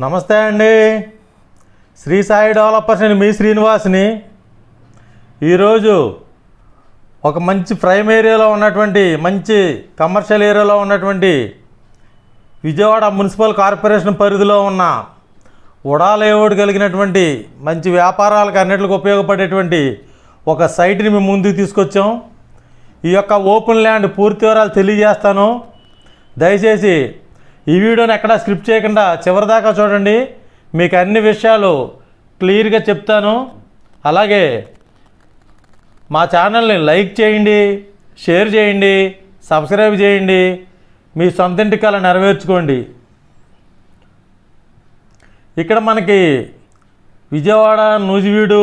నమస్తే అండి. శ్రీ సాయి డెవలపర్స్ నేను మీ శ్రీనివాస్ని. ఈరోజు ఒక మంచి ప్రైమ్ ఏరియాలో ఉన్నటువంటి మంచి కమర్షియల్ ఏరియాలో ఉన్నటువంటి విజయవాడ మున్సిపల్ కార్పొరేషన్ పరిధిలో ఉన్న ఉడా కలిగినటువంటి మంచి వ్యాపారాలకు అన్నిటికి ఉపయోగపడేటువంటి ఒక సైట్ని మేము ముందుకు తీసుకొచ్చాం. ఈ యొక్క ఓపెన్ ల్యాండ్ పూర్తి వివరాలు తెలియజేస్తాను. దయచేసి ఈ వీడియోని ఎక్కడా స్క్రిప్ట్ చేయకుండా చివరిదాకా చూడండి. మీకు అన్ని విషయాలు క్లియర్గా చెప్తాను. అలాగే మా ఛానల్ని లైక్ చేయండి షేర్ చేయండి సబ్స్క్రైబ్ చేయండి. మీ సొంత ఇంటి కళ నెరవేర్చుకోండి. ఇక్కడ మనకి విజయవాడ నూజివీడు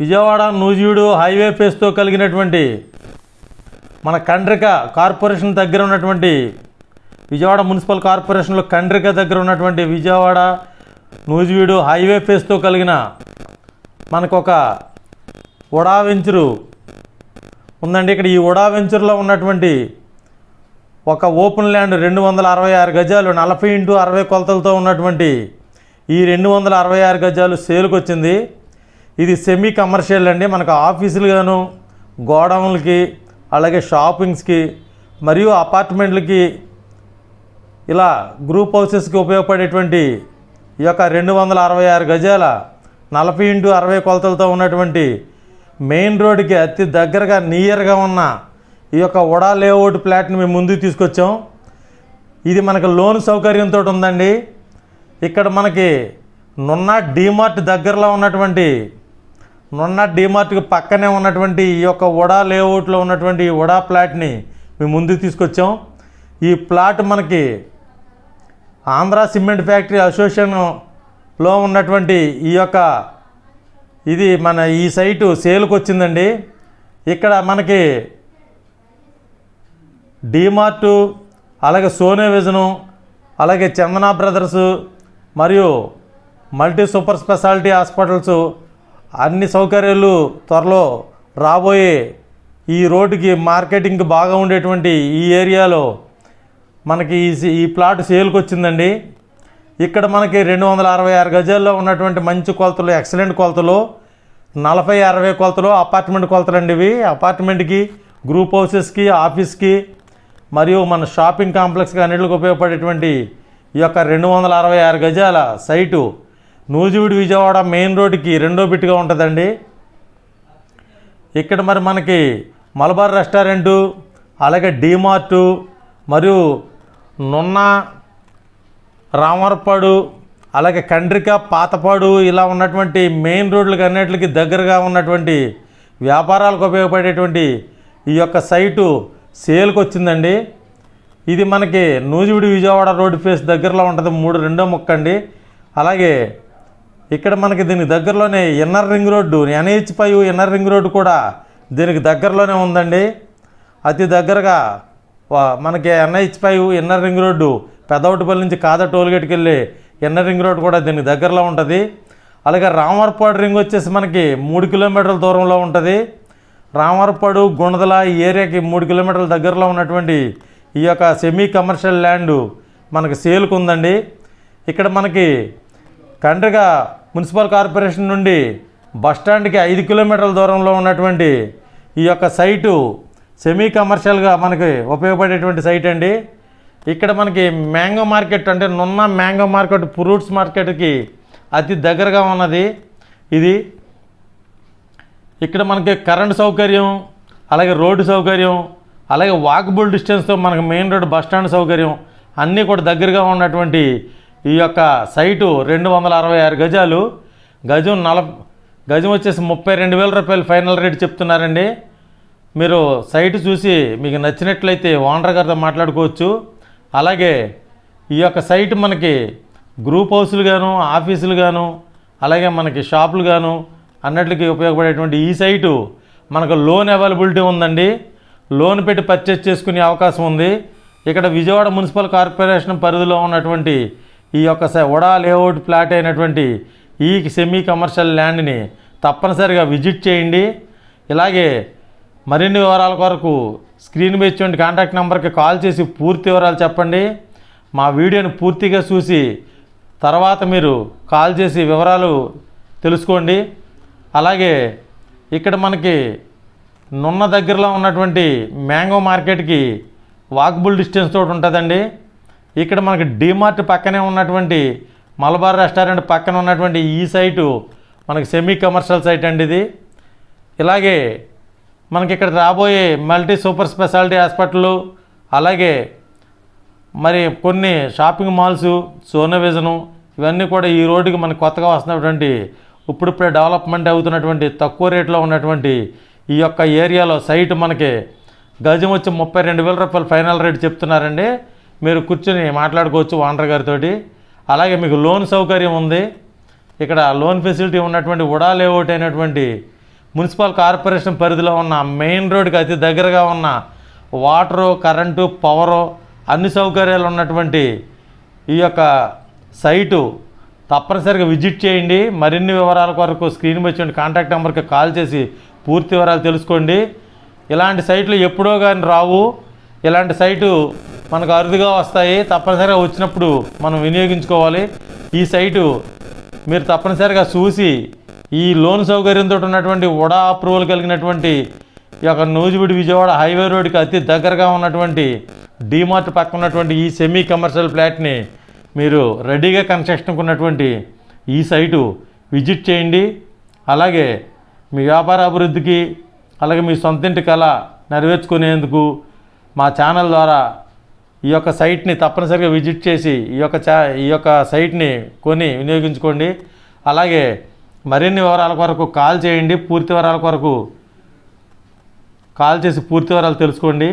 విజయవాడ నూజివీడు హైవే ఫేస్తో కలిగినటువంటి మన కండ్రిక కార్పొరేషన్ దగ్గర ఉన్నటువంటి విజయవాడ మున్సిపల్ కార్పొరేషన్లో కండ్రిక దగ్గర ఉన్నటువంటి విజయవాడ నూజివీడు హైవే ఫేస్తో కలిగిన మనకు ఒక ఉడా వెంచరు ఉందండి. ఇక్కడ ఈ ఉడా వెంచర్లో ఉన్నటువంటి ఒక ఓపెన్ ల్యాండ్ రెండు వందల అరవై ఆరు గజాలు నలభై ఇంటూ అరవై కొలతలతో ఉన్నటువంటి ఈ రెండు వందల అరవై ఆరు గజాలు సేల్కి వచ్చింది ఇది సెమీ కమర్షియల్ అండి. మనకు ఆఫీసులు గాను గోడౌన్లకి అలాగే షాపింగ్స్కి మరియు అపార్ట్మెంట్లకి ఇలా గ్రూప్ హౌసెస్కి ఉపయోగపడేటువంటి ఈ యొక్క రెండు వందల అరవై ఆరు గజాల నలభై ఇంటూ అరవై కొలతలతో ఉన్నటువంటి మెయిన్ రోడ్డుకి అతి దగ్గరగా నియర్గా ఉన్న ఈ యొక్క ఉడా లేఅవుట్ ప్లాట్ని మేము ముందుకు తీసుకొచ్చాం. ఇది మనకు లోన్ సౌకర్యంతో ఉందండి. ఇక్కడ మనకి నున్న డీమార్ట్ దగ్గరలో ఉన్నటువంటి నున్న డీమార్ట్కి పక్కనే ఉన్నటువంటి ఈ యొక్క ఉడా లేఅవుట్లో ఉన్నటువంటి ఈ ఉడా ప్లాట్ని మేము ముందుకు తీసుకొచ్చాం. ఈ ప్లాట్ మనకి ఆంధ్ర సిమెంట్ ఫ్యాక్టరీ అసోసియేషన్లో ఉన్నటువంటి ఈ యొక్క ఇది మన ఈ సైటు సేల్కి వచ్చిందండి. ఇక్కడ మనకి డీమార్టు అలాగే సోనే విజను అలాగే చందనా బ్రదర్సు మరియు మల్టీ సూపర్ స్పెషాలిటీ హాస్పిటల్స్ అన్ని సౌకర్యాలు త్వరలో రాబోయే ఈ రోడ్డుకి మార్కెటింగ్ బాగా ఉండేటువంటి ఈ ఏరియాలో మనకి ఈ సి- ఈ ప్లాట్ సేల్కి వచ్చిందండి. ఇక్కడ మనకి రెండు వందల అరవై ఆరు గజాల్లో ఉన్నటువంటి మంచి కొలతలు ఎక్సలెంట్ కొలతలు నలభై అరవై కొలతలు అపార్ట్మెంట్ కొలతలు అండి ఇవి. అపార్ట్మెంట్కి గ్రూప్ హౌసెస్కి ఆఫీస్కి మరియు మన షాపింగ్ కాంప్లెక్స్కి అన్నిటికి ఉపయోగపడేటువంటి ఈ యొక్క రెండు వందల అరవై ఆరు గజాల సైటు నూజివీడు విజయవాడ మెయిన్ రోడ్డుకి రెండో బిట్టుగా ఉంటుందండి. ఇక్కడ మరి మనకి మలబార్ రెస్టారెంటు అలాగే డీమార్టు మరియు నున్న రామరపాడు అలాగే కండ్రిక పాతపాడు ఇలా ఉన్నటువంటి మెయిన్ రోడ్లకు అన్నిటికి దగ్గరగా ఉన్నటువంటి వ్యాపారాలకు ఉపయోగపడేటువంటి ఈ యొక్క సైటు సేల్కి వచ్చిందండి. ఇది మనకి నూజివిడి విజయవాడ రోడ్డు ఫేస్ దగ్గరలో ఉంటుంది మూడు రెండో ముక్క అండి. అలాగే ఇక్కడ మనకి దీనికి దగ్గరలోనే inner ring road NH five inner ring road కూడా దీనికి దగ్గరలోనే ఉందండి. అతి దగ్గరగా మనకి NH five inner ring road Pedavatipalli నుంచి కాద టోల్గేట్కి వెళ్ళి ఇన్నర్ రింగ్ రోడ్డు కూడా దీనికి దగ్గరలో ఉంటుంది. అలాగే రామవరపాడు రింగ్ వచ్చేసి మనకి మూడు కిలోమీటర్ల దూరంలో ఉంటుంది. రామవరపాడు గుణదల ఈ ఏరియాకి మూడు కిలోమీటర్ల దగ్గరలో ఉన్నటువంటి ఈ యొక్క సెమీ కమర్షియల్ ల్యాండ్ మనకి సేల్కు ఉందండి. ఇక్కడ మనకి కండ్రిగ మున్సిపల్ కార్పొరేషన్ నుండి బస్టాండ్కి ఐదు కిలోమీటర్ల దూరంలో ఉన్నటువంటి ఈ యొక్క సైటు సెమీ కమర్షియల్గా మనకి ఉపయోగపడేటువంటి సైట్ అండి. ఇక్కడ మనకి మ్యాంగో మార్కెట్ అంటే నున్న మ్యాంగో మార్కెట్ ఫ్రూట్స్ మార్కెట్కి అతి దగ్గరగా ఉన్నది. ఇది ఇక్కడ మనకి కరెంట్ సౌకర్యం అలాగే రోడ్డు సౌకర్యం అలాగే వాకబుల్ డిస్టెన్స్తో మనకి మెయిన్ రోడ్ బస్ స్టాండ్ సౌకర్యం అన్నీ కూడా దగ్గరగా ఉన్నటువంటి ఈ యొక్క సైటు రెండు వందల అరవై ఆరు గజాలు. గజం నల గజం వచ్చేసి ముప్పై రెండు వేల రూపాయలు ఫైనల్ రేట్ చెప్తున్నారండి. మీరు సైట్ చూసి మీకు నచ్చినట్లయితే ఓనర్ గారితో మాట్లాడుకోవచ్చు. అలాగే ఈ యొక్క సైట్ మనకి గ్రూప్ హౌస్లు గాను ఆఫీసులు గాను అలాగే మనకి షాపులు గాను అన్నిటికీ ఉపయోగపడేటువంటి ఈ సైటు మనకు లోన్ అవైలబిలిటీ ఉందండి. లోన్ పెట్టి పర్చేస్ చేసుకునే అవకాశం ఉంది. ఇక్కడ విజయవాడ మున్సిపల్ కార్పొరేషన్ పరిధిలో ఉన్నటువంటి ఈ యొక్క స- ఉడా లేఅవుట్ ప్లాట్ అయినటువంటి ఈ సెమీ కమర్షియల్ ల్యాండ్ని తప్పనిసరిగా విజిట్ చేయండి. ఇలాగే మరిన్ని వివరాల కొరకు స్క్రీన్ మీద ఇచ్చిన కాంటాక్ట్ నెంబర్కి కాల్ చేసి పూర్తి వివరాలు చెప్పండి. మా వీడియోని పూర్తిగా చూసి తర్వాత మీరు కాల్ చేసి వివరాలు తెలుసుకోండి. అలాగే ఇక్కడ మనకి నున్న దగ్గరలో ఉన్నటువంటి మ్యాంగో మార్కెట్కి వాకబుల్ డిస్టెన్స్ తోటి ఉంటుందండి. ఇక్కడ మనకి డీమార్ట్ పక్కనే ఉన్నటువంటి మలబార్ రెస్టారెంట్ పక్కన ఉన్నటువంటి ఈ సైటు మనకి సెమీ కమర్షియల్ సైట్ అండి ఇది. ఇలాగే మనకి ఇక్కడ రాబోయే మల్టీ సూపర్ స్పెషాలిటీ హాస్పిటల్ అలాగే మరి కొన్ని షాపింగ్ మాల్స్ సోనోవిజను ఇవన్నీ కూడా ఈ రోడ్డుకి మనకు కొత్తగా వస్తున్నటువంటి ఇప్పుడిప్పుడే డెవలప్మెంట్ అవుతున్నటువంటి తక్కువ రేట్లో ఉన్నటువంటి ఈ యొక్క ఏరియాలో సైట్ మనకి గజం వచ్చి ముప్పై రెండు వేల రూపాయలు ఫైనల్ రేట్ చెప్తున్నారండి. మీరు కూర్చొని మాట్లాడుకోవచ్చు ఓనర్ గారితో అలాగే మీకు లోన్ సౌకర్యం ఉంది. ఇక్కడ లోన్ ఫెసిలిటీ ఉన్నటువంటి ఉడా లేఅవుట్ అయినటువంటి మున్సిపల్ కార్పొరేషన్ పరిధిలో ఉన్న మెయిన్ రోడ్కి అతి దగ్గరగా ఉన్న వాటరు కరెంటు పవరు అన్ని సౌకర్యాలు ఉన్నటువంటి ఈ యొక్క సైటు తప్పనిసరిగా విజిట్ చేయండి. మరిన్ని వివరాల కొరకు స్క్రీన్ మీద కాంటాక్ట్ నెంబర్కి కాల్ చేసి పూర్తి వివరాలు తెలుసుకోండి. ఇలాంటి సైట్లు ఎప్పుడో కానీ రావు. ఇలాంటి సైటు మనకు అరుదుగా వస్తాయి తప్పనిసరిగా వచ్చినప్పుడు మనం వినియోగించుకోవాలి. ఈ సైటు మీరు తప్పనిసరిగా చూసి ఈ లోన్ సౌకర్యంతో ఉన్నటువంటి ఉడా అప్రూవల్ కలిగినటువంటి ఈ యొక్క నూజిబిడి విజయవాడ హైవే రోడ్కి అతి దగ్గరగా ఉన్నటువంటి డీమార్ట్ పక్కన ఉన్నటువంటి ఈ సెమీ కమర్షియల్ ఫ్లాట్ని మీరు రెడీగా కన్స్ట్రక్షన్కి ఉన్నటువంటి ఈ సైటు విజిట్ చేయండి. అలాగే మీ వ్యాపార అభివృద్ధికి అలాగే మీ సొంతింటి కళ నెరవేర్చుకునేందుకు మా ఛానల్ ద్వారా ఈ యొక్క సైట్ని తప్పనిసరిగా విజిట్ చేసి ఈ యొక్క చా ఈ యొక్క సైట్ని కొని వినియోగించుకోండి. అలాగే మరిన్ని వివరాల కొరకు కాల్ చేయండి. పూర్తి వివరాల కొరకు కాల్ చేసి పూర్తి వివరాలు తెలుసుకోండి.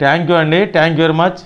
థ్యాంక్ యూ అండి. Thank you very much.